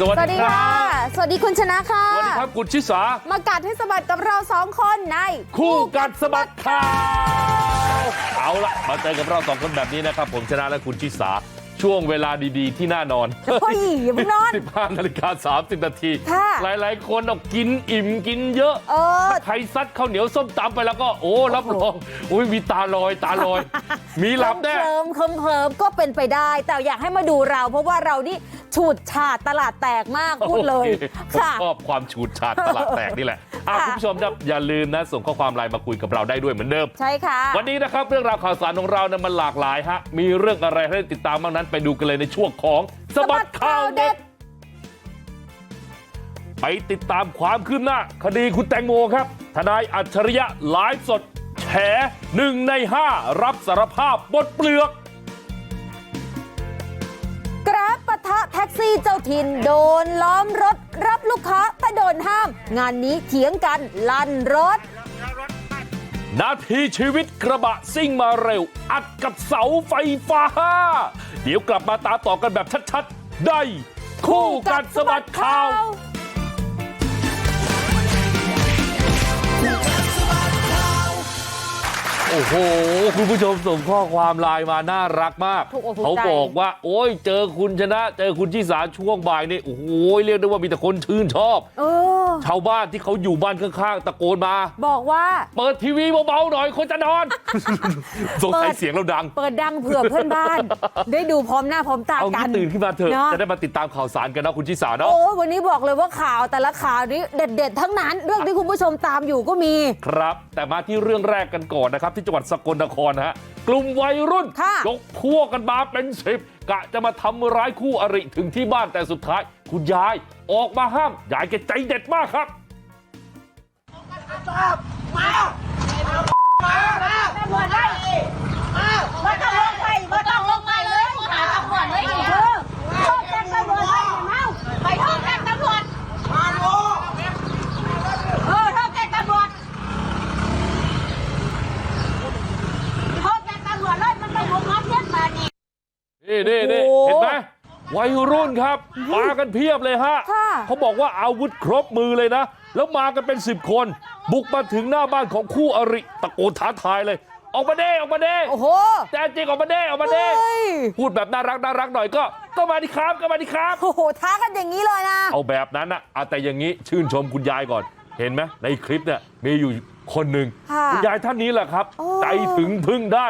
สวัสสวัสดีดีครัค่ะบสวัสดีคุณชนะค่ะ สวัสดีครับคุณชิสา มากัดให้สะบัดกับเราสองคนใน คู่กัดสะบัดข่าว เอาละมาเจอกับเราสองคนแบบนี้นะครับ ผมชนะและคุณชิสา ช่วงเวลาดีๆที่น่านอนเฮ้ยอย่าเพิ่งนอน15นาฬิกา30นาทีค่ะหลายๆคนเอากินอิ่มกินเยอะเออถ้าใครซัดข้าวเหนียวส้มตำไปแล้วก็โอ้รับรองอุ้ยมีตาลอยตาลอย มีหลับแน่เคลิมเคลิมเคลิมก็เป็นไปได้ แต่อยากให้มาดูเรา เพราะว่าเรานี่ฉูดฉาดตลาดแตกมากพูดเลยโอคค่ะผมชอบความฉูดฉาดตลาดแตกนี่แหละอะค่ะคุณผู้ชมครับอย่าลืมนะ ส่งข้อความไลน์มาคุยกับเราได้ด้วยเหมือนเดิมใช่ค่ะวันนี้นะครับเรื่องราวข่าวสารของเราเนี่ยมันหลากหลายฮะมีเรื่องอะไรให้ติดตามบ้างนั้นไปดูกันเลยในช่วงของสบัดข่าวเด็ดไปติดตามความคืบหน้า คดีคุณแตงโมครับ ทนายอัจฉริยะไลฟ์สดแฉหนึ่งในห้ารับสารภาพบทเปลือกกราฟปะทะแท็กซี่เจ้าถิ่นโดนล้อมรถ รับลูกค้าแต่โดนห้าม งานนี้เถียงกันลั่นรถ นาทีชีวิตกระบะซิ่งมาเร็ว อัดกับเสาไฟฟ้า เดี๋ยวกลับมาตามต่อกันแบบชัดๆได้คู่กัดสะบัดข่าว อ้โห คุณผู้ชมส่งข้อความไลน์มาน่ารักมากถูกอกถูกใจเขาบอกว่า โอ้ยเจอคุณชนะ เจอคุณชิสาช่วงบ่ายนี่โอ้โหเรียกได้ว่ามีแต่คนชื่นชอบเออชาวบ้านที่เขาอยู่บ้านข้างๆตะโกนมา บอกว่า เปิดทีวีเบาๆหน่อยคนจะนอนสงสัยเปิดเสียงเราดัง เปิดดังเผื่อเพื่อนบ้าน ได้ดูพร้อมหน้าพร้อมตาเอากังี้นตื่นขึ้นมาเถอะเนอะจะได้มาติดตามข่าวสารกันนะคุณชิสาเนาะโอ้ยวันนี้บอกเลยว่าข่าวแต่ละข่าวนี้เด็ด ๆ ทั้งนั้น เรื่องที่คุณผู้ชมตามอยู่ก็มี ครับ แต่มาที่เรื่องแรกกันก่อนนะครับที่จังหวัดสกลนครฮะกลุ่มวัยรุ่นค่ะยกพวกกันมาเป็นสิบกะจะมาทำร้ายคู่อริถึงที่บ้านแต่สุดท้ายคุณยายออกมาห้ามยายแกใจเด็ดมากครับตำรวจไล่ไม่ต้องลงไปไม่ต้องลงไปเลยหาตำรวจเลยดิเธอโทษแจ้งตำรวจเลยเมาไปโทษแจ้งตำรวจเออโทษแจ้งตำรวจโทษแจ้งตำรวจเลยมันต้องลงรับเงินมานี่ นี่นี่นี่โอ้โหเห็นไหมวัยรุ่นครับมากันเพียบเลยฮะค่ะเขาบอกว่าอาวุธครบมือเลยนะแล้วมากันเป็นสิบคนบุกมาถึงหน้าบ้านของคู่อริตะโกนท้าทายเลยออกมาเด้ออกมาเด้โอ้โหแจ้จริงออกมาเด้ออกมาเด้เฮ้ยพูดแบบน่ารักน่ารักหน่อยก็ ก็มาดิครับก็มาดิครับ โอ้โหท้ากันอย่างนี้เลยนะ เอาแบบนั้นนะเอาแต่อย่างนี้ชื่นชมคุณยายก่อน เห็นไหมในคลิปเนี่ยมีอยู่คนหนึ่งค่ะณยายท่านนี้แหละครับโอ้ใจถึงพึ่งได้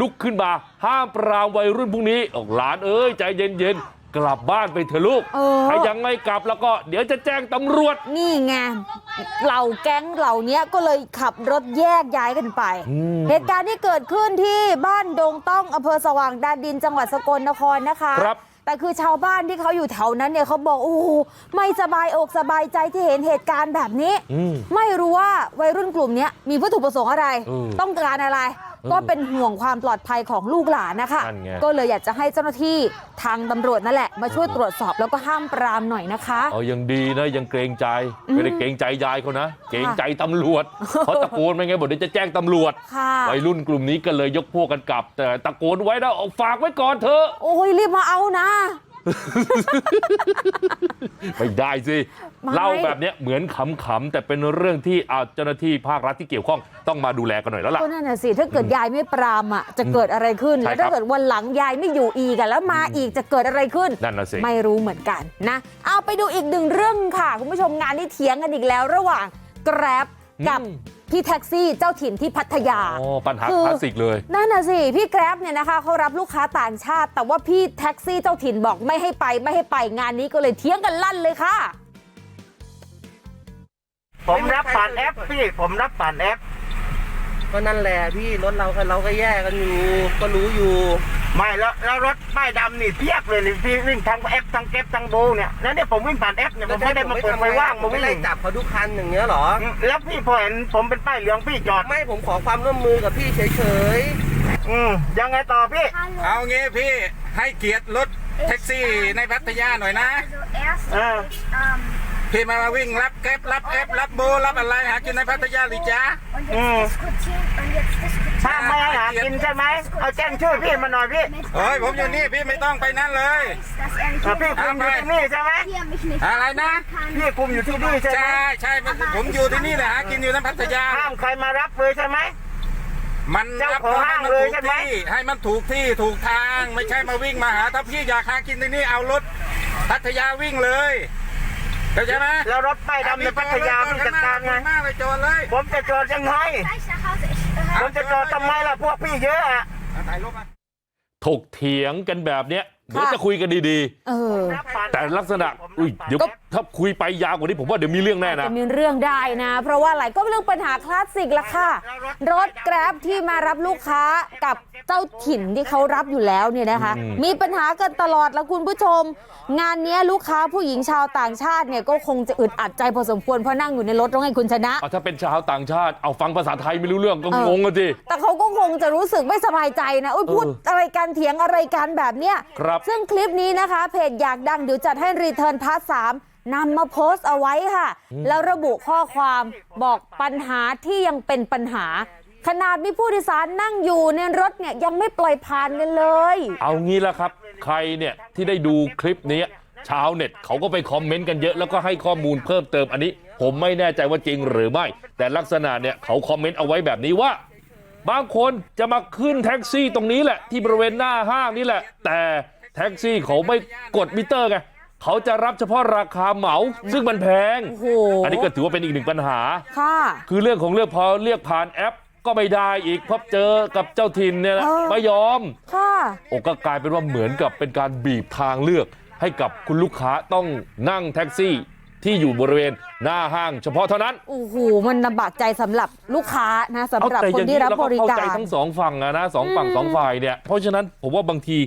ลุกขึ้นมาห้ามปรามวัยรุ่นพวกนี้ออกหลานเอ้ยใจเย็นๆกลับบ้านไปเถอะลูกเออถ้ายังไม่กลับแล้วก็เดี๋ยวจะแจ้งตำรวจนี่ไงเหล่าแก๊งเหล่านี้ก็เลยขับรถแยกย้ายกันไปอืมเหตุการณ์ที่เกิดขึ้นที่บ้านดงต้องอำเภอสว่างแดนดินจังหวัดสกลนครนะคะครับแต่คือชาวบ้านที่เขาอยู่แถวนั้นเนี่ยเขาบอกโอ้โหไม่สบายอกสบายใจที่เห็นเหตุการณ์แบบนี้อืมไม่รู้ว่าวัยรุ่นกลุ่มเนี้ยมีวัตถุประสงค์อะไรเออต้องการอะไร ก็เป็นห่วงความปลอดภัยของลูกหลานนะคะนั่นไงก็เลยอยากจะให้เจ้าหน้าที่ทางตำรวจนั่นแหละมาช่วยตรวจสอบแล้วก็ห้ามปรามหน่อยนะคะเอายังดีนะยังเกรงใจอืมไม่ได้เกรงใจยายเขานะเกรงใจตำรวจเพราะตะโกนไม่ไงบอกเดี๋ยวจะแจ้งตำรวจค่ะวัยรุ่นกลุ่มนี้ก็เลยยกพวกกันกลับแต่ตะโกนไว้นะเอาฝากไว้ก่อนเถอะโอ้ยรีบมาเอานะ ไม่ได้สิไม่เล่าแบบเนี้ยเหมือนขำๆแต่เป็นเรื่องที่อาเจ้าหน้าที่ภาครัฐที่เกี่ยวข้องต้องมาดูแลกันหน่อยแล้วล่ะก็นั่นน่ะสิถ้าเกิดยายไม่ปรามอะจะเกิดอะไรขึ้นใช่แล้วครับถ้าเกิดวันหลังยายไม่อยู่อีกอะแล้วมาอีกจะเกิดอะไรขึ้นนั่นน่ะสิไม่รู้เหมือนกันนะเอาไปดูอีกหนึ่งเรื่องค่ะคุณผู้ชมงานที่เถียงกันอีกแล้วระหว่างแกร็บกับอืม พี่แท็กซี่เจ้าถิ่นที่พัทยาอ๋อปัญหาคือคลาสสิกเลยนั่นน่ะสิพี่แกร็บเนี่ยนะคะเขารับลูกค้าต่างชาติ แต่ว่าพี่แท็กซี่เจ้าถิ่นบอกไม่ให้ไปไม่ให้ไปงานนี้ก็เลยเถียงกันลั่นเลยค่ะ ผมรับผ่านแอปพี่ผมรับผ่านแอป ก็นั่นแหละพี่รถเรากับเราก็แยกกันอยู่ ก็รู้อยู่ ไม่แล้วแล้วรถป้ายดำนี่เพียบเลยนี่พี่วิ่งทั้งแอปทั้งเก็บทั้งโบเนี่ยแล้วเนี่ยผมวิ่งผ่านแอปเนี่ยผมไม่ได้มาเปิดไฟว่างมาไม่วิ่ไล่งจับเขาทุกคันอย่างเงี้ยเหรอ แล้วพี่พอเห็นผมเป็นป้ายเหลืองพี่จอดไม่ผมขอความร่วมมือกับพี่เฉยอืมยังไงต่อพี่ เอางี้พี่ให้เกียรติรถแท็กซี่ในพัทยาหน่อยนะเออ พี่มาวิ่งรับแก๊ปรับแอปรับโบรับอะไรหากินในพัทยาหรือจ๊ะอืมถ้าไม่ให้หากินใช่ไหมเอาแจ้งชื่อพี่มาหน่อยพี่เฮ้ยผมอยู่นี่พี่ไม่ต้องไปนั่นเลยอะพี่คุมอยู่ที่นี่ใช่ไหมอะไรนะพี่คุมอยู่ที่นี่ใช่ไหมใช่ใช่ผมอยู่ที่นี่แหละหากินอยู่ในพัทยาห้ามใครมารับเลยใช่ไหมมันเจ้ารับของให้ห้างมันเลยถูกใช่ไหมที่ให้มันถูกที่ถูกทางไม่ใช่มาวิ่งมาหาถ้าพี่อยากหากินที่นี่เอารถพัทยาวิ่งเลย เข้าใจไหมแล้วรถป้ายดำในพัทยาพี่จัดการไงมากเลยโจรเลย ผมจะจอดยังไง ผมจะจอดทำไมล่ะพวกพี่เยอะอะถ่ายรูปมาถกเถียงกันแบบเนี้ยเดี๋ยวจะคุยกันดีเออๆแต่ลักษณะอุ้ยเดี๋ยว ถ้าคุยไปยาวกว่านี้ผมว่าเดี๋ยวมีเรื่องแน่นะจะมีเรื่องได้นะ เพราะว่าอะไรก็เป็นเรื่องปัญหาคลาสสิกละค่ะ รถแกร็บที่มารับลูกค้ากับเจ้าถิ่นที่เขารับอยู่แล้วเนี่ยนะคะอืมมีปัญหากันตลอดแล้วคุณผู้ชม งานเนี้ยลูกค้าผู้หญิงชาวต่างชาติเนี่ยก็คงจะอึดอัดใจพอสมควรเพราะนั่งอยู่ในรถต้องให้คุณชนะเอาถ้าเป็นชาวต่างชาติเอาฟังภาษาไทยไม่รู้เรื่องก็เอองงกันสิแต่เขาก็คงจะรู้สึกไม่สบายใจนะอุ้ยเออพูดอะไรกันเถียงอะไรกันแบบเนี้ยครับซึ่งคลิปนี้นะคะเพจอยากดังเดี๋ยวจัดให้รีเทิร์นพาร์ทสามนำมาโพสต์เอาไว้ค่ะ แล้วระบุข้อความบอกปัญหาที่ยังเป็นปัญหา ขนาดมีผู้โดยสารนั่งอยู่ในรถเนี่ยยังไม่ปล่อยผ่านกันเลย เอางี้ละครับ ใครเนี่ยที่ได้ดูคลิปนี้ชาวเน็ตเขาก็ไปคอมเมนต์กันเยอะแล้วก็ให้ข้อมูลเพิ่มเติมอันนี้ ผมไม่แน่ใจว่าจริงหรือไม่ แต่ลักษณะเนี่ยเขาคอมเมนต์เอาไว้แบบนี้ว่า บางคนจะมาขึ้นแท็กซี่ตรงนี้แหละที่บริเวณหน้าห้างนี่แหละ แต่แท็กซี่เขาไม่กดมิเตอร์ไง เขาจะรับเฉพาะราคาเหมาซึ่งมันแพงโอ้โหอันนี้ก็ถือว่าเป็นอีกหนึ่งปัญหาค่ะคือเรื่องของเรื่องพอเรียกผ่านแอปก็ไม่ได้อีกเพราะเจอกับเจ้าถิ่นเนี่ยนะเออไม่ยอมค่ะโอ้ก็กลายเป็นว่าเหมือนกับเป็นการบีบทางเลือกให้กับคุณลูกค้าต้องนั่งแท็กซี่ที่อยู่บริเวณหน้าห้างเฉพาะเท่านั้นโอ้โหมันลำบากใจสำหรับลูกค้านะสำหรับแต่คนที่รับบริเข้าการใจทั้งสองฝั่งอะนะสองฝั่งสองฝ่ายเนี่ยเพราะฉะนั้นผมว่าบางที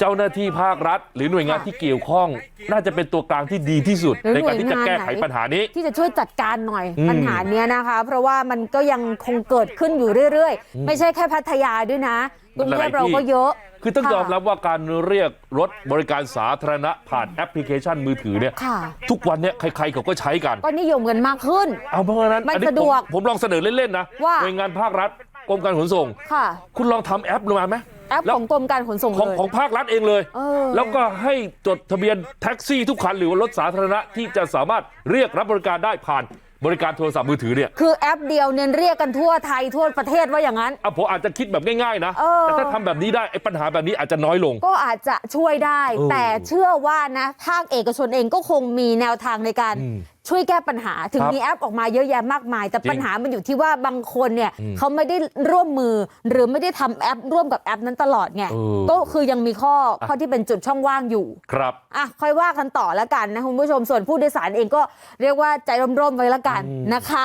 เจ้าหน้าที่ภาครัฐ หรือหน่วยงานที่เกี่ยวข้อง น่าจะเป็นตัวกลางที่ดีที่สุดหรือในการที่จะแก้ไขหน่วยงานไหนปัญหานี้ ที่จะช่วยจัดการหน่อยอืมปัญหาเนี้ยนะคะ เพราะว่ามันก็ยังคงเกิดขึ้นอยู่เรื่อยๆ ไม่ใช่แค่พัทยาด้วยนะกรุงเทพเราก็เยอะคือต้องค่ะยอมรับว่าการเรียกรถบริการสาธารณะผ่านแอปพลิเคชันมือถือเนี่ยค่ะทุกวันเนี่ยใครๆเขาก็ใช้กัน ก็นิยมกันมากขึ้น เอาเพราะฉะนั้นมันอันนี้สะดวกผมผมลองเสนอเล่นๆนะว่าหน่วยงานภาครัฐกรมการขนส่งค่ะคุณลองทำแอปลงมาไหมแอปแล้ว ของกรมการขนส่งของเลยของภาครัฐเองเลยเออแล้วก็ให้จดทะเบียนแท็กซี่ทุกคันหรือว่ารถสาธารณะที่จะสามารถเรียกรับบริการได้ผ่านบริการโทรศัพท์มือถือเนี่ยคือแอปเดียวเน้นเรียกกันทั่วไทยทั่วประเทศว่าอย่างนั้นอะผมอาจจะคิดแบบง่ายๆนะเออแต่ถ้าทำแบบนี้ได้ไอ้ปัญหาแบบนี้อาจจะน้อยลง ก็อาจจะช่วยได้เออแต่เชื่อว่านะภาคเอกชนเองก็คงมีแนวทางในการอืม ช่วยแก้ปัญหาถึงครับมีแอปออกมาเยอะแยะมากมาย แต่จริงปัญหามันอยู่ที่ว่าบางคนเนี่ยอืมเขาไม่ได้ร่วมมือหรือไม่ได้ทำแอปร่วมกับแอปนั้นตลอดไงเออก็คือยังมีข้ออะข้อที่เป็นจุดช่องว่างอยู่ครับอะค่อยว่ากันต่อแล้วกันนะคุณผู้ชมส่วนผู้โดยสารเองก็เรียกว่าใจร่มๆไว้แล้วกันอืมนะคะ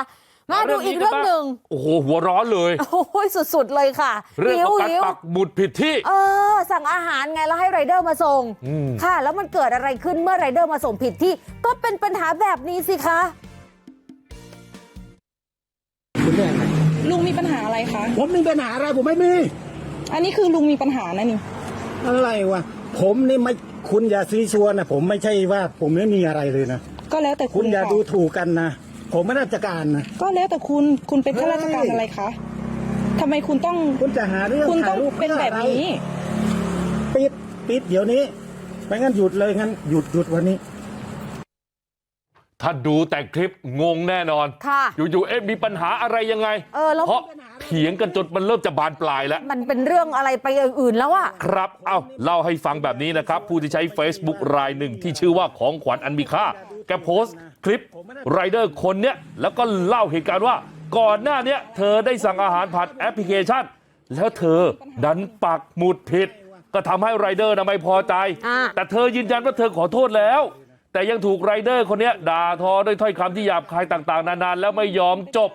มาดูอีกเรื่องหนึ่งโอ้โหหัวร้อนเลยโอ้ยสุดๆเลยค่ะเรื่องของการหิวปักหมุดผิดที่ เออ สั่งอาหารไงแล้วให้ไรเดอร์มาส่งอืมค่ะ แล้วมันเกิดอะไรขึ้นเมื่อไรเดอร์มาส่งผิดที่ ก็เป็นปัญหาแบบนี้สิคะลุงมีปัญหาอะไรคะผมมีปัญหาอะไรผมไม่มี อันนี้คือลุงมีปัญหานะนี่อะไรวะผมนี่ไม่คุณอย่าซีชวนนะผมไม่ใช่ว่า ผมไม่มีอะไรเลยนะก็แล้วแต่คุคุณณอย่าค่ะดูถูกกันนะ ผมไม่ราชการนะ ก็แล้วแต่คุณคุณเป็นข้าราชการเฮ้ย อะไรคะทำไมคุณต้องคุณจะหาเรื่องคุณต้ถ่าอยงรูปเป็นแบบนี้ ปิดปิดเดี๋ยวนี้ไม่งั้นหยุดเลยงั้นหยุดหยุดวันนี้ ถ้าดูแต่คลิปงงแน่นอน ค่ะ อยู่ๆ เอ๊ะมีปัญหาอะไรยังไง เออแล้ว เพราะเถียงกันจนมันเริ่มจะบานปลายแล้ว มันเป็นเรื่องอะไรไปอย่างอื่นแล้วอะครับ เอ้า เล่าให้ฟังแบบนี้นะครับ ผู้ที่ใช้ Facebook รายหนึ่งที่ชื่อว่าของขวัญอันมีค่า แกโพสต์ คลิปไรเดอร์คนเนี้ยแล้วก็เล่าเหตุการณ์ว่าก่อนหน้าเนี้ยเธอได้สั่งอาหารผ่านแอปพลิเคชันแล้วเธอดันปักหมุดผิดก็ทำให้ไรเดอร์นะไม่พอใจอ่าแต่เธอยืนยันว่าเธอขอโทษแล้ว แต่ยังถูกไรเดอร์คนเนี้ยด่าทอด้วยถ้อยคำที่หยาบคายต่างๆ นานาแล้วไม่ยอมจบ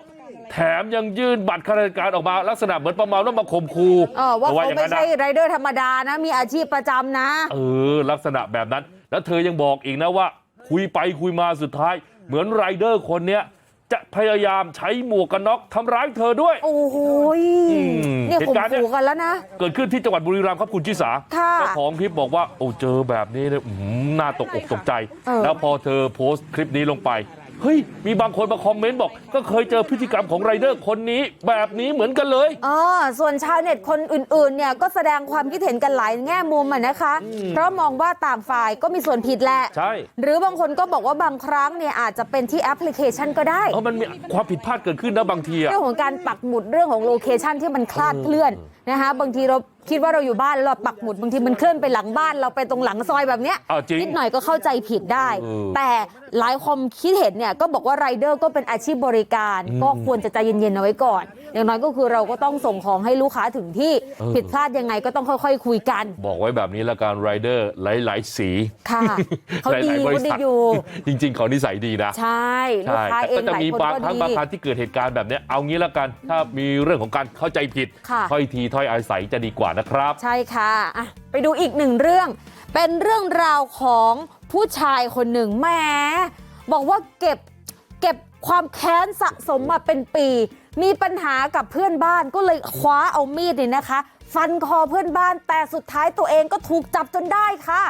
แถมยังยื่นบัตรข้าราชการออกมาลักษณะเหมือนประมาณว่ามาข่มขู่เออว่าอเขาย่งไม่นั้นนะใช่ไรเดอร์ธรรมดานะมีอาชีพประจำนะ เออลักษณะแบบนั้น แล้วเธอยังบอกอีกนะว่า คุยไปคุยมาสุดท้ายเหมือนไรเดอร์คนเนี้ยจะพยายามใช้หมวกกันน็อกทำร้ายเธอด้วยโอ้โหยอืมเนี่ยเหตุข่มการณ์เนี่ยขู่กันแล้วนะเกิดขึ้นที่จังหวัดบุรีรัมย์ครับคุณชิสาค่ะเจ้าของคลิปบอกว่าโอ้เจอแบบนี้เนี่ยอื้อหือน่าตกอกตกใจเออแล้วพอเธอโพสต์คลิปนี้ลงไป เฮ้ยมีบางคนมาคอมเมนต์บอก ก็เคยเจอพฤติกรรมของไรเดอร์คนนี้แบบนี้เหมือนกันเลยอ๋อส่วนชาวเน็ตคนอื่นๆเนี่ยก็แสดงความคิดเห็นกันหลายแง่มุมอะนะคะ เพราะมองว่าต่างฝ่ายก็มีส่วนผิดแหละใช่หรือบางคนก็บอกว่าบางครั้งเนี่ยอาจจะเป็นที่แอปพลิเคชันก็ได้เออมันมีความผิดพลาดเกิดขึ้นนะบางทีอะเรื่องของการปักหมุดเรื่องของโลเคชันที่มันคลาดเคลื่อนนะคะบางทีเราคิดว่าเราอยู่บ้านแล้วเราปักหมุดบางทีมันเคลื่อนไปหลังบ้านเราไปตรงหลังซอยแบบเนี้ยอ้าวจริงนิดหน่อยก็เข้าใจผิดได้เออแต่หลายความคิดเห็นเนี่ยก็บอกว่าไรเดอร์ก็เป็นอาชีพบริการอืมก็ควรจะใจเย็นๆเอาไว้ก่อน อย่างน้อยก็คือเราก็ต้องส่งของให้ลูกค้าถึงที่เออผิดพลาดยังไงก็ต้องค่อย ๆ คุยกัน บอกไว้แบบนี้ละการไรเดอร์หลายๆสีค่ะเขาดีหลายๆบริเขาดีษัทอยู่จริง ๆเขานิสัยดีนะใช่ลูกใช่ค้าแต่เอก็งจะหลายมีคนบางก็ครั้งดีบางครั้งที่เกิดเหตุการณ์แบบเนี้ยเอางี้ละกันถ้ามีเรื่องของการเข้าใจผิดค่ะถ้อยทีถ้อยอาศัยจะดีกว่านะครับ ใช่ค่ะไปดูอีกหนึ่งเรื่อง เป็นเรื่องราวของผู้ชายคนหนึ่งแหมบอกว่าเก็บเก็บความแค้นสะสมมาเป็นปี มีปัญหากับเพื่อนบ้านก็เลยคว้าเอามีดเนี่ยนะคะ ฟันคอเพื่อนบ้านแต่สุดท้ายตัวเองก็ถูกจับจนได้ค่ะ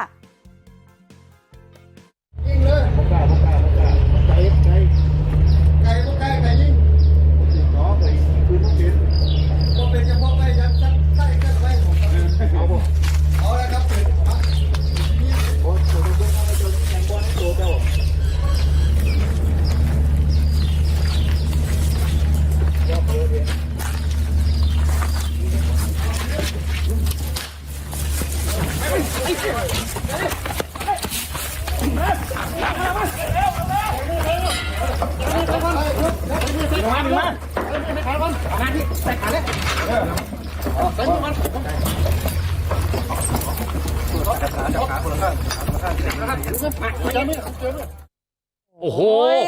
โอ้โหโอ้ย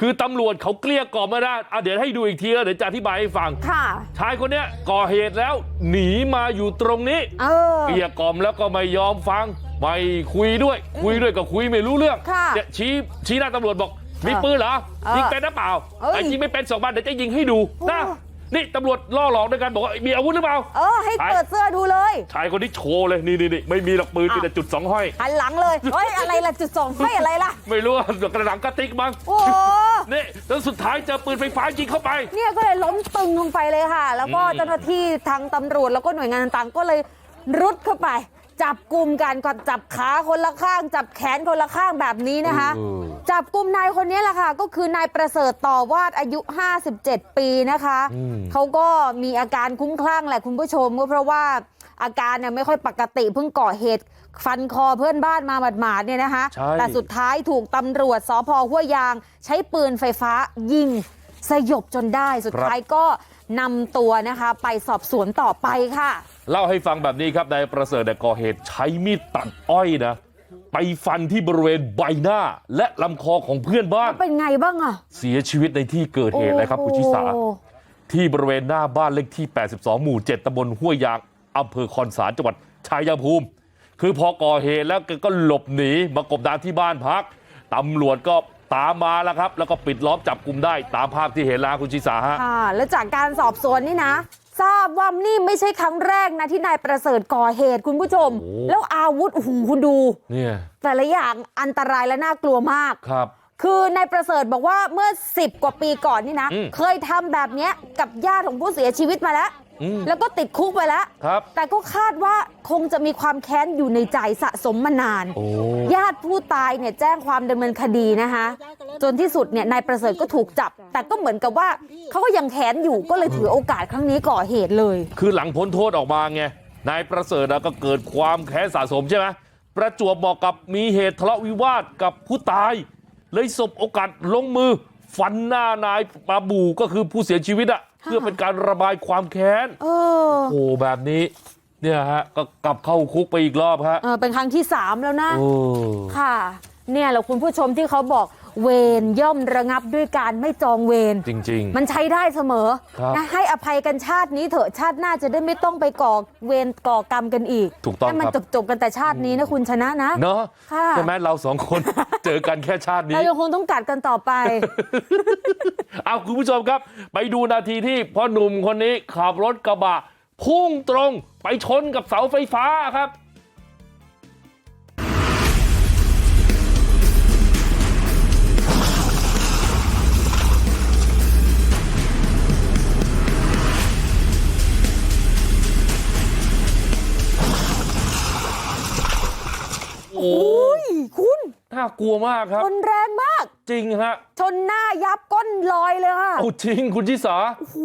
คือตำรวจเขาเกลี้ยกล่อมมาได้อะเดี๋ยวให้ดูอีกทีแล้วเดี๋ยวจะอธิบายให้ฟัง ค่ะ ชายคนเนี้ยก่อเหตุแล้วหนีมาอยู่ตรงนี้เออเกลี้ยกล่อมแล้วก็ไม่ยอมฟัง ไม่คุยด้วย คุยด้วยก็คุยไม่รู้เรื่องค่ะเนี่ยชี้ชี้หน้าตำรวจบอก มีปืนเหรอเออยิงเป็นหรือเปล่าเอ้ยไอ้ยิงไม่เป็นสองบันเดี๋ยวจะยิงให้ดูนะโอ้นี่ตำรวจล่อหลอกด้วยกันบอกว่ามีอาวุธหรือเปล่าเออให้เปิดเสื้อดูเลยชายคนนี้โชว์เลยนี่นี่นี่ไม่มีหรอกปืนมีแต่จุดสองห้อยหันหลังเลยเฮ้ยอะไรล่ะจุดสองไม่อะไรล่ะ ไม่รู้ว่ากระหลังกระติกมั้งโอ้นี่แล้วสุดท้ายเจอปืนไฟฟ้ายิงเข้าไป เนี่ยก็เลยล้มตึงลงไปเลยค่ะ แล้วก็อืมเจ้าหน้าที่ทางตำรวจแล้วก็หน่วยงานต่างๆก็เลยรุดเข้าไป จับกลุ่มกันก่อนจับขาคนละข้าง จับแขนคนละข้างแบบนี้นะคะเออจับกลุ่มนายคนนี้แหละค่ะ ก็คือนายประเสริฐต่อวาดอายุ 57 ปีนะคะอืมเขาก็มีอาการคุ้มคลั่งแหละคุณผู้ชมก็เพราะว่าอาการเนี่ยไม่ค่อยปกติเพิ่งก่อเหตุฟันคอเพื่อนบ้านมาหมาดๆเนี่ยนะคะใช่แต่สุดท้ายถูกตำรวจสพห้วยยาง ใช้ปืนไฟฟ้ายิงสยบจนได้สุดท้ายก็ นำตัวนะคะไปสอบสวนต่อไปค่ะ เล่าให้ฟังแบบนี้ครับนายประเสริฐเนี่ยก่อเหตุใช้มีดตัดอ้อยนะ ไปฟันที่บริเวณใบหน้าและลำคอของเพื่อนบ้านเป็นไงบ้างอะเสียชีวิตในที่เกิดเหตุเลยครับคุณชิสาโอ้ที่บริเวณหน้าบ้านเลขที่ 82 หมู่ 7ตำบลห้วยยางอำเภอคอนสารจังหวัดชายภูมิ คือพอก่อเหตุแล้วแกก็หลบหนีมากบดานที่บ้านพักตำรวจก็ ตามมาแล้วครับแล้วก็ปิดล้อมจับกลุ่มได้ตามภาพที่เห็นแล้วคุณชิสาฮะค่ะแล้วจากการสอบสวนนี่นะ ทราบว่านี่ไม่ใช่ครั้งแรกนะที่นายประเสริฐก่อเหตุคุณผู้ชมโอ้แล้วอาวุธโอ้โหคุณดูเนี่ยแต่ละอย่างอันตรายและน่ากลัวมากครับ คือนายประเสริฐบอกว่าเมื่อ10กว่าปีก่อนนี่นะอืมเคยทำแบบเนี้ยกับญาติของผู้เสียชีวิตมาแล้วอืม แล้วก็ติดคุกไปแล้วครับแต่ก็คาดว่าคงจะมีความแค้นอยู่ในใจสะสมมานานโอ้ญาติผู้ตายเนี่ยแจ้งความดำเนินคดีนะคะจนที่สุดเนี่ยนายประเสริฐก็ถูกจับ แต่ก็เหมือนกับว่าเขาก็ยังแค้นอยู่ก็เลยถือโอกาสครั้งนี้ก่อเหตุเลย คือหลังพ้นโทษออกมาไงนายประเสริฐอะก็เกิดความแค้นสะสมใช่ไหมประจวบเหมาะกับมีเหตุทะเลาะวิวาทกับผู้ตาย เลยสบโอกาสลงมือฟันหน้านายปาบูก็คือผู้เสียชีวิตอะ เพื่อเป็นการระบายความแค้นเออโอ้แบบนี้เนี่ยฮะก็กลับเข้าคุกไปอีกรอบฮะเออเป็นครั้งที่สามแล้วนะโอ้ค่ะเนี่ยแหละคุณผู้ชมที่เขาบอก เวรย่อมระงับด้วยการไม่จองเวรจริง มันใช้ได้เสมอครับนะให้อภัยกันชาตินี้เถอะชาติหน้าจะได้ไม่ต้องไปก่อเวรก่อกรรมกันอีกถูกต้องให้มันครับจบๆกันแต่ชาตินี้นะคุณชนะนะๆเนาะค่ะใช่ไหมเราสองคนเจอกันแค่ชาตินี้เรายังคงต้องกัดกันต่อไป เอาคุณผู้ชมครับ ไปดูนาทีที่พ่อหนุ่มคนนี้ขับรถกระบะพุ่งตรงไปชนกับเสาไฟฟ้าครับ โอ้อุ้ยคุณน่ากลัวมากครับชนแรงมาก จริงฮะ ชนหน้ายับก้นลอยเลยค่ะเอาจริงคุณชิสา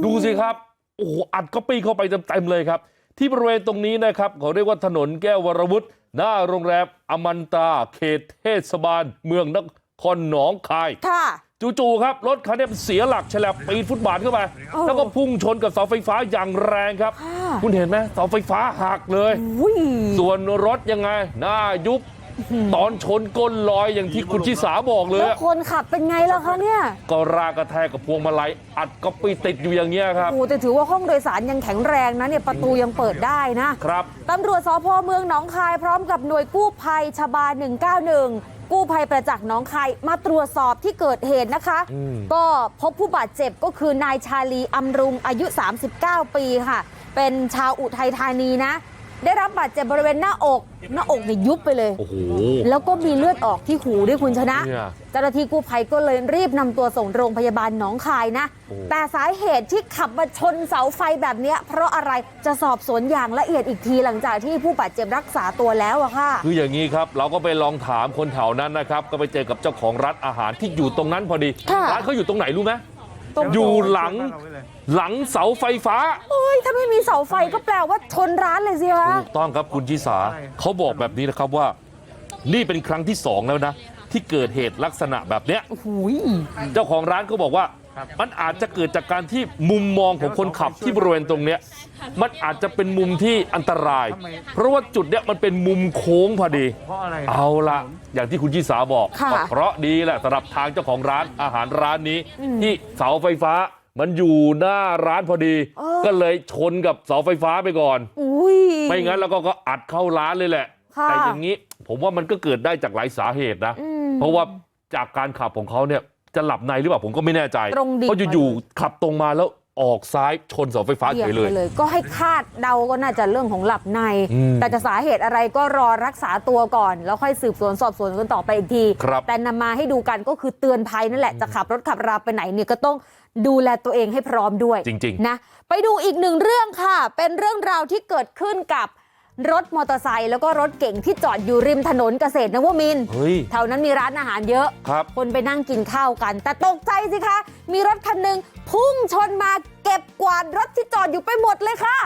ดูสิครับโอ้โหอัดก็ปี้เข้าไปเต็มๆเลยครับ ที่บริเวณตรงนี้นะครับเขาเรียกว่าถนนแก้ววรวุฒิหน้าโรงแรมอมันตาเขตเทศบาล เมืองนครหนองคายค่ะจู่ๆครับรถคันนี้มันเสียหลักฉลับปีนฟุตบาทเข้าไปโอ้แล้วก็พุ่งชนกับเสาไฟฟ้าอย่างแรงครับค่ะคุณเห็นไหมเสาไฟฟ้าหักเลยอุ้ยส่วนรถยังไง หน้ายุบ ตอนชนก้นลอยอย่างที่คุณชิสาบอกเลยแล้วอะคนขับเป็นไงล่ะคะเนี่ยก็รากระแทกกับพวงมาลัยอัดก็ไปติดอยู่อย่างเงี้ยครับโอ้แต่ถือว่าห้องโดยสารยังแข็งแรงนะเนี่ยประตูยังเปิดได้นะครับตำรวจสพเมืองหนองคายพร้อมกับหน่วยกู้ภัยชบา 191กู้ภัยประจักษ์หนองคายมาตรวจสอบที่เกิดเหตุนะคะอืมก็พบผู้บาดเจ็บก็คือนายชาลีอำรุงอายุ 39 ปีค่ะ เป็นชาวอุทัยธานีนะ ได้รับบาดเจ็บบริเวณหน้าอกหน้าอกเนี่ยยุบไปเลย โอ้โห แล้วก็มีเลือดออกที่หูด้วยคุณชนะ เนี่ย เจ้าหน้าที่กู้ภัยก็เลยรีบนำตัวส่งโรงพยาบาลหนองคายนะโอ้แต่สาเหตุที่ขับมาชนเสาไฟแบบเนี้ย เพราะอะไรจะสอบสวนอย่างละเอียดอีกทีหลังจากที่ผู้บาดเจ็บรักษาตัวแล้วอะค่ะ คืออย่างนี้ครับ เราก็ไปลองถามคนแถวนั้นนะครับ ก็ไปเจอกับเจ้าของร้านอาหารที่อยู่ตรงนั้นพอดี ค่ะ ร้านเขาอยู่ตรงไหนรู้ไหมตรง อยู่หลังหลังเสาไฟฟ้าโอ้ยถ้าไม่มีเสาไฟก็แปลว่าชนร้านเลยสิคะถูกต้องครับคุณชิสาเขาบอกแบบนี้นะครับว่า นี่เป็นครั้งที่สองแล้วนะ ที่เกิดเหตุลักษณะแบบเนี้ยโอ้โหเจ้าของร้านก็บอกว่า มันอาจจะเกิดจากการที่มุมมองของคนขับที่บริเวณตรงเนี้ยมันอาจจะเป็นมุมที่อันตราย เพราะว่าจุดเนี้ยมันเป็นมุมโค้งพอดีเพราะอะไรเอาละอย่างที่คุณชิสาบอกค่ะก็เพราะดีแหละสำหรับทางเจ้าของร้านอาหารร้านนี้ ที่เสาไฟฟ้ามันอยู่หน้าร้านพอดี ก็เลยชนกับเสาไฟฟ้าไปก่อนอุ้ยไม่งั้นแล้วก็ก็อัดเข้าร้านเลยแหละค่ะแต่อย่างนี้ผมว่ามันก็เกิดได้จากหลายสาเหตุนะอืมเพราะว่าจากการขับของเขาเนี่ย จะหลับในหรือเปล่าผมก็ไม่แน่ใจตรงดิ่งเพราะอยู่ๆขับตรงมาแล้วออกซ้ายชนเสาไฟฟ้าเบี่เฉยงยเลยไปเลยก็ให้คาดเดาก็น่าจะเรื่องของหลับในอืมแต่จะสาเหตุอะไรก็รอรักษาตัวก่อน แล้วค่อยสืบสวนสอบสวนกันต่อไปอีกทีครับแต่นำมาให้ดูกันก็คือเตือนภัยนั่นแหละจะขับรถขับราไปไหนเนี่ยก็ต้องดูแลตัวเองให้พร้อมด้วยจริงๆนะไปดูอีกหนึ่งเรื่องค่ะ เป็นเรื่องราวที่เกิดขึ้นกับ รถมอเตอร์ไซค์แล้วก็รถเก่งที่จอดอยู่ริมถนนเกษตรนวมินทร์เฮ้ยแถวนั้นมีร้านอาหารเยอะครับคนไปนั่งกินข้าวกัน แต่ตกใจสิคะ มีรถคันหนึ่งพุ่งชนมาเก็บกวาดรถที่จอดอยู่ไปหมดเลยค่ะ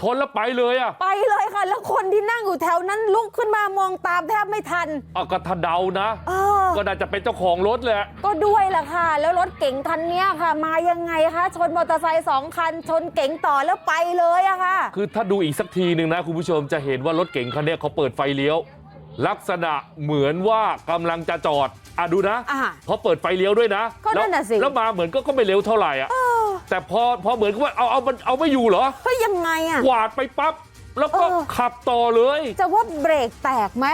ชนแล้วไปเลยอะไปเลยค่ะแล้วคนที่นั่งอยู่แถวนั้นลุกขึ้นมามองตามแทบไม่ทันเอาก็ถ้าเดานะเออก็น่าจะเป็นเจ้าของรถแหละก็ด้วยล่ะค่ะ แล้วรถเก๋งคันเนี้ยค่ะ มายังไงคะชนมอเตอร์ไซค์สองคัน ชนเก๋งต่อแล้วไปเลยอะค่ะ คือถ้าดูอีกสักทีหนึ่งนะคุณผู้ชมจะเห็นว่ารถเก๋งคันเนี้ยเขาเปิดไฟเลี้ยว ลักษณะเหมือนว่ากำลังจะจอดอะดูนะอ่าเขาเปิดไฟเลี้ยวด้วยนะก็นั่นน่ะสิแล้วแล้วมาเหมือนก็ก็ไม่เร็วเท่าไหร่อะ แต่พอพอเหมือนกับว่าเอาเอามันเอาไม่อยู่เหรอเฮ้ยยังไงอะกวาดไปปั๊บแล้วก็เออขับต่อเลยจะว่าเบรกแตกไหม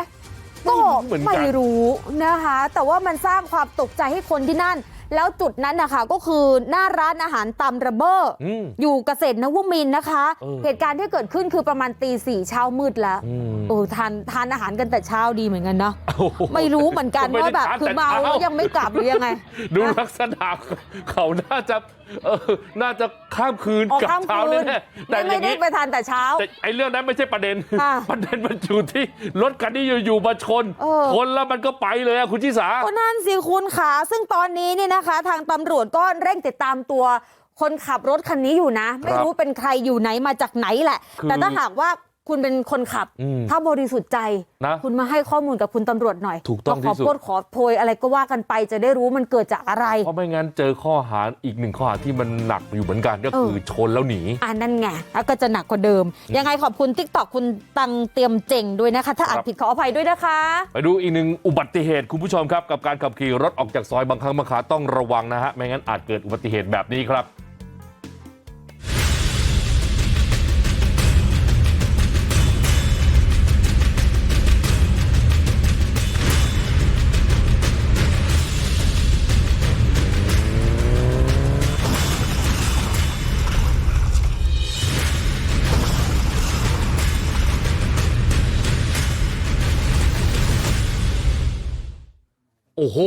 ก็เหมือนกันไม่รู้นะคะ แต่ว่ามันสร้างความตกใจให้คนที่นั่น แล้วจุดนั้นนะคะก็คือหน้าร้านอาหารตำระเบ้อออืมอยู่เกษตรนวมินทร์นะคะเออเหตุการณ์ที่เกิดขึ้นคือประมาณตีสี่เช้ามืดแล้วอืมเออทานทานอาหารกันแต่เช้าดีเหมือนกันเนาะโอ้โหไม่รู้เหมือนกันไม่ได้ว่าแบบทานคือแต่เมาเช้าแล้วยังไม่กลับหรือยังไง ดูลักษณะเขาน่าจะเออน่าจะข้ามคืนออกกับข้ามเช้าคืนแน่ๆแต่ไม่อไม่ย่างได้นี้ไปทานแต่เช้าแต่ไอ้เรื่องนั้นไม่ใช่ประเด็นค่ะประเด็นมันอยู่ที่รถคันนี้อยู่ๆมาชนเออชนแล้วมันก็ไปเลยอะคุณชิสาก็นั่นสิคุณขาซึ่งตอนนี้เนี่ยนะคะทางตำรวจก็เร่งติดตามตัวคนขับรถคันนี้อยู่นะไม่รู้เป็นใครอยู่ไหนมาจากไหนแหละคือแต่ถ้าหากว่า คุณเป็นคนขับอืมถ้าบริสุทธิ์ใจนะคุณมาให้ข้อมูลกับคุณตำรวจหน่อยถูกต้องขอที่สุดโทษขอโพยอะไรก็ว่ากันไปจะได้รู้มันเกิดจากอะไรเพราะไม่งั้นเจอข้อหาอีกหนึ่งข้อหาที่มันหนักอยู่เหมือนกันก็คือเออชนแล้วหนีอ่านั่นไงแล้วก็จะหนักกว่าเดิม ยังไงขอบคุณทิกตอกคุณตังเตรียมเจ่งด้วยนะคะ ถ้าอ่านครับผิดขออภัยด้วยนะคะ ไปดูอีกหนึ่งอุบัติเหตุคุณผู้ชมครับ กับการขับขี่รถออกจากซอยบางครั้งบางคราต้องระวังนะฮะไม่งั้นอาจเกิดอุบัติเหตุแบบนี้ครับ โอ้โห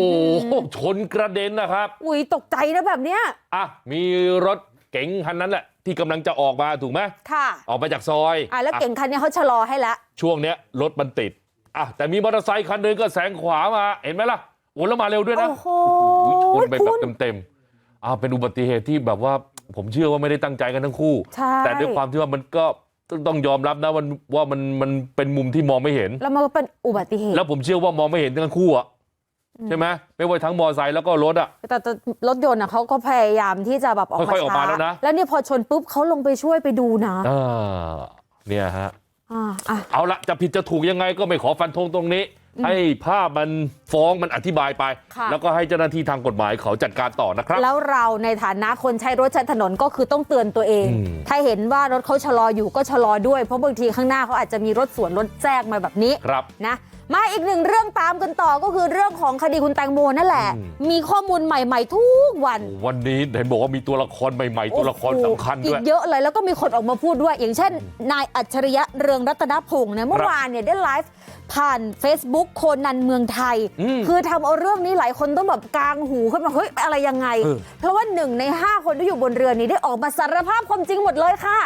ชนกระเด็นนะครับอุ้ยตกใจนะแบบเนี้ยอะมีรถเก๋งคันนั้นแหละที่กำลังจะออกมาถูกไหมค่ะออกมาจากซอยอ่าแล้วอะเก่งคันนี้เขาชะลอให้แล้วช่วงเนี้ยรถมันติดอะแต่มีมอเตอร์ไซค์คันหนึ่งก็แซงขวามาเห็นไหมล่ะโอ้แล้วมาเร็วด้วยนะโอ้โหโอ้โหชนไปแบคุบณเต็มๆอ่าเป็นอุบัติเหตุที่แบบว่าผมเชื่อว่าไม่ได้ตั้งใจกันทั้งคู่ใช่แต่ด้วยความที่ว่ามันก็ต้องยอมรับนะว่าว่ามันมันเป็นมุมที่มองไม่เห็น แล้วมันก็เป็นอุบัติเหตุ แล้วผมเชื่อว่ามองไม่เห็นทั้งคู่อะ ใช่ไหมไม่ว่าทั้งมอไซค์แล้วก็รถอะแต่แต่รถยนต์อะเขาก็พยายามที่จะแบบออกมาค่อยๆออกมาช้าแล้วนะแล้วนี่พอชนปุ๊บเขาลงไปช่วยไปดูนะอ่าเนี่ยฮะอ่าอะเอาละจะผิดจะถูกยังไงก็ไม่ขอฟันธงตรงนี้ให้ภาพมันฟ้องมันอธิบายไปค่ะแล้วก็ให้เจ้าหน้าที่ทางกฎหมายเขาจัดการต่อนะครับ แล้วเราในฐานะคนใช้รถใช้ถนนก็คือต้องเตือนตัวเองอืมถ้าเห็นว่ารถเขาชะลออยู่ก็ชะลอด้วยเพราะบางทีข้างหน้าเขาอาจจะมีรถสวนรถแทรกมาแบบนี้ครับนะ มาอีกหนึ่งเรื่องตามกันต่อก็คือเรื่องของคดีคุณแตงโมนั่นแหละอืมมีข้อมูลใหม่ ๆ ทุกวัน วันนี้เห็นบอกว่ามีตัวละครใหม่ๆ ตัวละครสำคัญอีด้วกยเยอะเลยแล้วก็มีคนออกมาพูดด้วย อย่างเช่น นายอัจฉริยะเรืองรัตนพงศ์เนี่ยเมื่อวานเนี่ยได้ไลฟ์ผ่าน Facebook โคนันเมืองไทยอืมคือทำเอาเรื่องนี้หลายคนต้องแบบกางหูขึ้นมาเฮ้ยอะไรยังไงเออเพราะว่าหนึ่งในห้าคนที่อยู่บนเรือนี้ได้ออกมาสารภาพความจริงหมดเลยค่ะ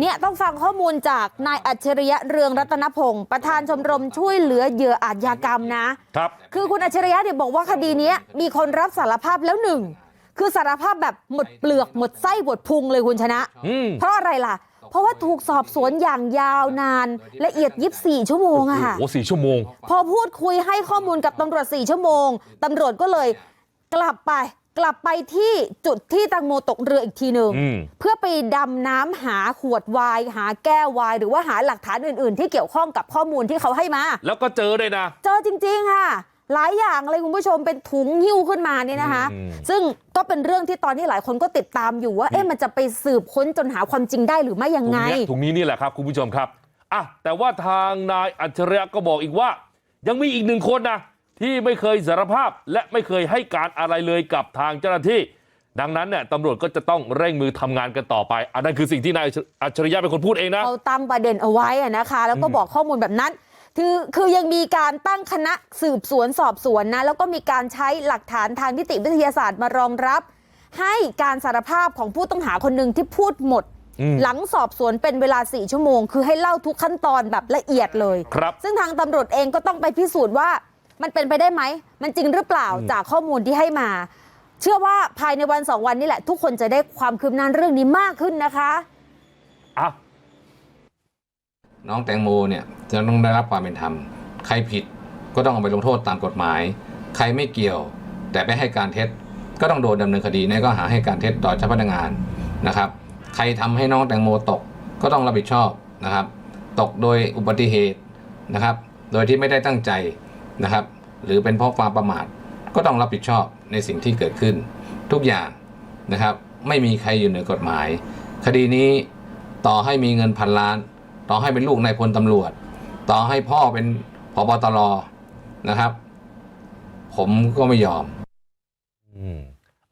เนี่ยต้องฟังข้อมูลจากนายอัจฉริยะเรืองรัตนพงศ์ประธานชมรมช่วยเหลือเหยื่ออาชญากรรมนะครับคือคุณอัจฉริยะเนี่ยบอกว่าคดีเนี้ยมีคนรับสารภาพแล้วหนึ่งคือสารภาพแบบหมดเปลือกหมดไส้หมดพุงเลยคุณชนะอืมเพราะอะไรล่ะ เพราะว่าถูกสอบสวนอย่างยาวนานละเอียดยิบสี่ชั่วโมงอะค่ะโอ้โหสี่ชั่วโมง พอพูดคุยให้ข้อมูลกับตำรวจสี่ชั่วโมงตำรวจก็เลยกลับไป กลับไปที่จุดที่ตังโมตกเรืออีกทีหนึ่งอืมเพื่อไปดำน้ำหาขวดไวายหาแก้วไวายหรือว่าหาหลักฐานอื่น ๆ ที่เกี่ยวข้องกับข้อมูลที่เขาให้มาแล้วก็เจอเลยนะเจอจริง ๆ ค่ะ หลายอย่างเลยคุณผู้ชมเป็นถุงหิ้วขึ้นมาเนี่ยนะคะอืมซึ่งก็เป็นเรื่องที่ตอนนี้หลายคนก็ติดตามอยู่ว่าเอ๊ะมันจะไปสืบค้นจนหาความจริงได้หรือไม่ยังถุงไงเนี้ยถุงนี้นี่แหละครับคุณผู้ชมครับอะแต่ว่าทางนายอัจฉริยะก็บอกอีกว่ายังมีอีกหนึ่งคนนะ ที่ไม่เคยสารภาพและไม่เคยให้การอะไรเลยกับทางเจ้าหน้าที่ดังนั้นเนี่ยตำรวจก็จะต้องเร่งมือทำงานกันต่อไปอันนั้นคือสิ่งที่นายอัจฉริยะเป็นคนพูดเองนะเขาตั้งประเด็นเอาไว้อะนะคะแล้วก็บอกข้อมูลแบบนั้นคือคือยังมีการตั้งคณะสืบสวนสอบสวนนะแล้วก็มีการใช้หลักฐานทางนิติวิทยาศาสตร์มารองรับ ให้การสารภาพของผู้ต้องหาคนหนึ่งที่พูดหมดอืมหลังสอบสวนเป็นเวลาสี่ชั่วโมง คือให้เล่าทุกขั้นตอนแบบละเอียดเลยครับซึ่งทางตำรวจเองก็ต้องไปพิสูจน์ว่า มันเป็นไปได้ไหมมันจริงหรือเปล่าอืมจากข้อมูลที่ให้มาเชื่อว่าภายในวันสองวันนี้แหละ ทุกคนจะได้ความคืบหน้าเรื่องนี้มากขึ้นนะคะอะน้องแตงโมเนี่ยจะต้องได้รับความเป็นธรรม ใครผิดก็ต้องเอาไปลงโทษตามกฎหมาย ใครไม่เกี่ยว แต่ไปให้การเท็จก็ต้องโดนดำเนินคดีในข้อหาให้การเท็จต่อเจ้าพนักงานนะครับ ใครทำให้น้องแตงโมตกก็ต้องรับผิดชอบนะครับ ตกโดยอุบัติเหตุนะครับ โดยที่ไม่ได้ตั้งใจนะครับ หรือเป็นเพราะความประมาทก็ต้องรับผิดชอบในสิ่งที่เกิดขึ้น ทุกอย่างนะครับ ไม่มีใครอยู่เหนือกฎหมาย คดีนี้ต่อให้มีเงินพันล้าน ต่อให้เป็นลูกนายพลตำรวจ ต่อให้พ่อเป็นพบตรนะครับ ผมก็ไม่ยอม อืม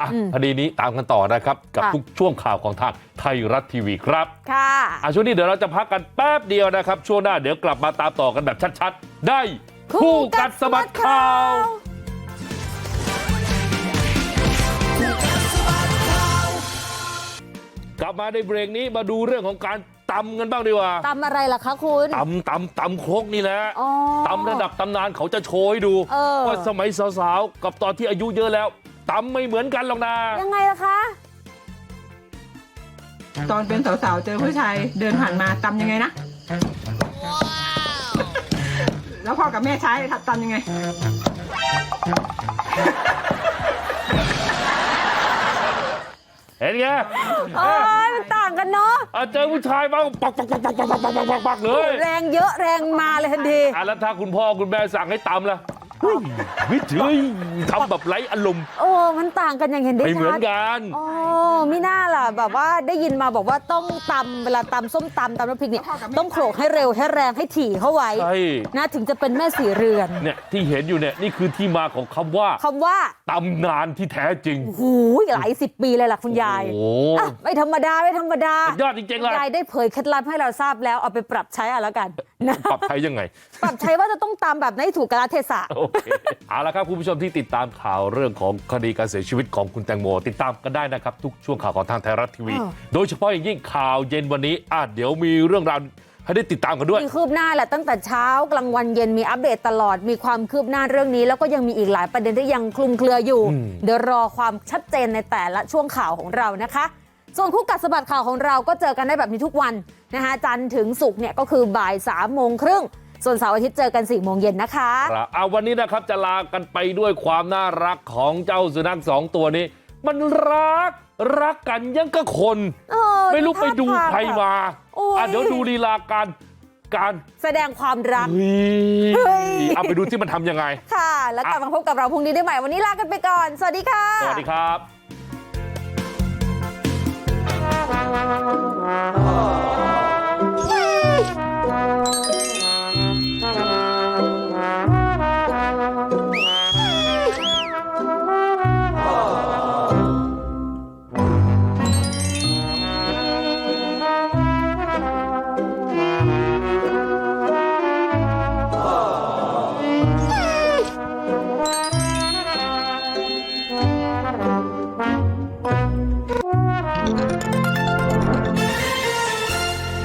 อะอืมคดีนี้ตามกันต่อนะครับ กับค่ะ ทุกช่วงข่าวของทางไทยรัฐทีวีครับค่ะ อะช่วงนี้เดี๋ยวเราจะพักกันแป๊บเดียวนะครับ ช่วงหน้าเดี๋ยวกลับมาตามต่อกันแบบชัดๆ ได้ คู่กัดสะบัดข่าว กลับมาในเบรกนี้มาดูเรื่องของการตำกันบ้างดีกว่าตำอะไรล่ะคะคุณตำตำตำครกนี่แหละอ๋อตำระดับตำนานเขาจะโชว์ให้ดูเออว่าสมัยสาวๆ กับตอนที่อายุเยอะแล้วตำไม่เหมือนกันหรอกนะยังไงล่ะคะตอนเป็นสาวๆ เจอผู้ชายเดินผ่านมาตำยังไงนะ แล้วพ่อกับแม่ใช้ตำยังไง เห็นไงโอ้ยมันต่างกันเนาะอะเจอผู้ชายบ้างปักปักปักปักปักปักปักปักปักปักเลยแรงเยอะแรงมาเลยทันทีอะแล้วถ้าคุณพ่อคุณแม่สั่งให้ตำล่ะ เฮ้ยวิถีทำแบบไร้อารมณ์โอ้มันต่างกันอย่างเห็นได้ไม่เหมือนชัดกันโอ้ไม่น่าล่ะแบบว่าได้ยินมาบอกว่าต้องตำเวลาตำส้มตำตำน้ำพริกเนี่ยต้องโขลกให้เร็วให้แรงให้ถี่เข้าไว้ใช่นะถึงจะเป็นแม่สีเรือนเนี่ยที่เห็นอยู่เนี่ยนี่คือที่มาของคำว่าคำว่าตำนานที่แท้จริงหูยหลายสิบปีเลยล่ะคุณยายโอ้อะไม่ธรรมดาไม่ธรรมดาสุดยอดจริงๆเลยยายได้เผยเคล็ดลับให้เราทราบแล้วเอาไปปรับใช้อะแล้วกันนะ ปรับใช้ยังไง ปรับใช้ว่าจะต้องตามแบบไหนถูกกาลเทศะโอเคเอาละครับคุณผู้ชมที่ติดตามข่าวเรื่องของคดีการเสียชีวิตของคุณแตงโม ติดตามกันได้นะครับ ทุกช่วงข่าวของทางไทยรัฐทีวีอ้าวโดยเฉพาะอย่างยิ่งข่าวเย็นวันนี้อะเดี๋ยวมีเรื่องราวให้ได้ติดตามกันด้วยมีคืบหน้าแหละตั้งแต่เช้ากลางวันเย็นมีอัปเดตตลอดมีความคืบหน้าเรื่องนี้ แล้วก็ยังมีอีกหลายประเด็นที่ยังคลุมเครืออยู่อืมเดี๋ยวรอความชัดเจนในแต่ละช่วงข่าวของเรานะคะ ส่วนคู่กัดสะบัดข่าวของเราก็เจอกันได้แบบนี้ทุกวัน นะคะจันทร์ถึงศุกร์เนี่ยก็คือบ่ายสามโมงครึ่งส่วนเสาร์อาทิตย์เจอกัน4ี่โมงเย็นนะคะครับเอาวันนี้นะครับจะลากันไปด้วยความน่ารักของเจ้าสุนัขสองตัวนี้ มันรักรักกันยังกับคนเออไม่รู้ไปดูท่าทางใครมาโอ้ยอะเดี๋ยวดูลีลาการการแสดงความรักเฮ้เฮ้ยยเอาไปดูที่มันทำยังไง ค่ะ แล้วกลับมาพบกับเราพรุ่งนี้ได้ใหม่วันนี้ลากันไปก่อน สวัสดีค่ะ สวัสดีครับเ